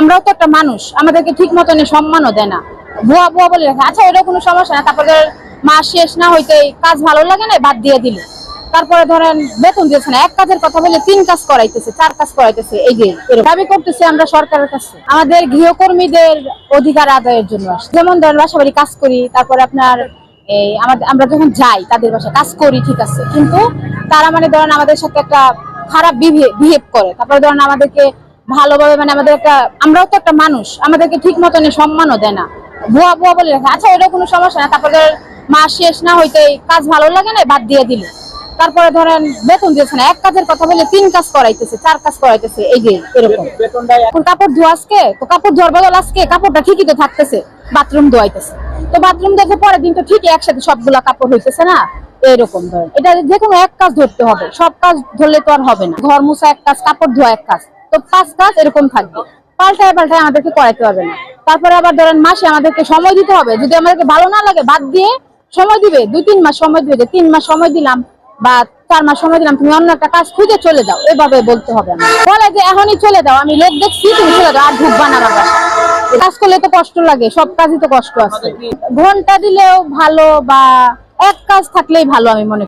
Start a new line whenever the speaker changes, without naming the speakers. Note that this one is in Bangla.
আমরাও তো একটা মানুষ, আমাদেরকে ঠিক মতন সম্মানও দেয় না। ভুয়া ভুয়া বলে রাখে। আচ্ছা ওটা কোনো সমস্যা না, তারপরে মাস শেষ না হইতে কাজ ভালো লাগে না, বাদ দিয়ে দিল। তারপরে ধরেন বেতন দিয়েছে না, এক কাজের কথা বলে তিন কাজ করাইতেছে, চার কাজ করাইতেছে, এই যে। দাবি করতেছি আমরা সরকারের কাছে। আমাদের গৃহকর্মীদের অধিকার আদায়ের জন্য যেমন ধরেন বাসাবাড়ি কাজ করি, তারপরে আপনার এই আমাদের, আমরা যখন যাই, তাদের বাসায় কাজ করি, ঠিক আছে। কিন্তু তারা মানে ধরেন আমাদের সাথে একটা খারাপ বিহেভ করে। তারপরে ধরেন আমাদেরকে ভালোভাবে মানে আমাদের একটা, আমরাও তো একটা মানুষ, আমাদেরকে ঠিক মতন সম্মানও দেয় না। ভুয়া ভুয়া বলে আচ্ছা ওটা কোনো সমস্যা না তারপরে মাস শেষ না হইতে কাজ ভালো লাগে না, বাদ দিয়ে দিল। তারপরে ধরেন বেতন দিয়েছে না, এক কাজের কথা বলে তিন কাজ করাইতেছে, চার কাজ করাইতেছে, এই যে, এরকম। এখন কাপড় ধোয়া আজকে? তো কাপড় ধোয়ার বদল আজকে, কাপড়টা ঠিকই তো থাকতেছে, বাথরুম ধোয়াইতেছে। তো বাথরুম দেখে পরের দিন তো ঠিকই একসাথে সবগুলা কাপড় হইতেছে না, এরকম ধরেন। এটা যে কোনো এক কাজ ধরতে হবে, সব কাজ ধরলে তো আর হবে না। ঘর মুছা এক কাজ, কাপড় ধোয়া এক কাজ। তো পাঁচ কাজ এরকম থাকবে। পাল্টায় পাল্টায় আমাদেরকে করাইতে হবে না। তারপরে আবার ধরেন মাসে আমাদেরকে সময় দিতে হবে। যদি আমাদেরকে ভালো না লাগে, বাদ দিয়ে সময় দিবে। দুই, তিন মাস সময় দিবে যে, তিন মাস সময় দিলাম বা চার মাস সময় দিলাম, তুমি অন্য একটা কাজ খুঁজে চলে যাও। এভাবে বলতে হবে না। বলে যে, এখনই চলে যাও। আমি লোক দেখছি, তুমি চলে যাও। আর ঢুকবা না আমার কাজ করলে তো কষ্ট লাগে। সব কাজই তো কষ্ট আছে। ঘণ্টা দিলেও ভালো বা এক কাজ থাকলেই ভালো আমি মনে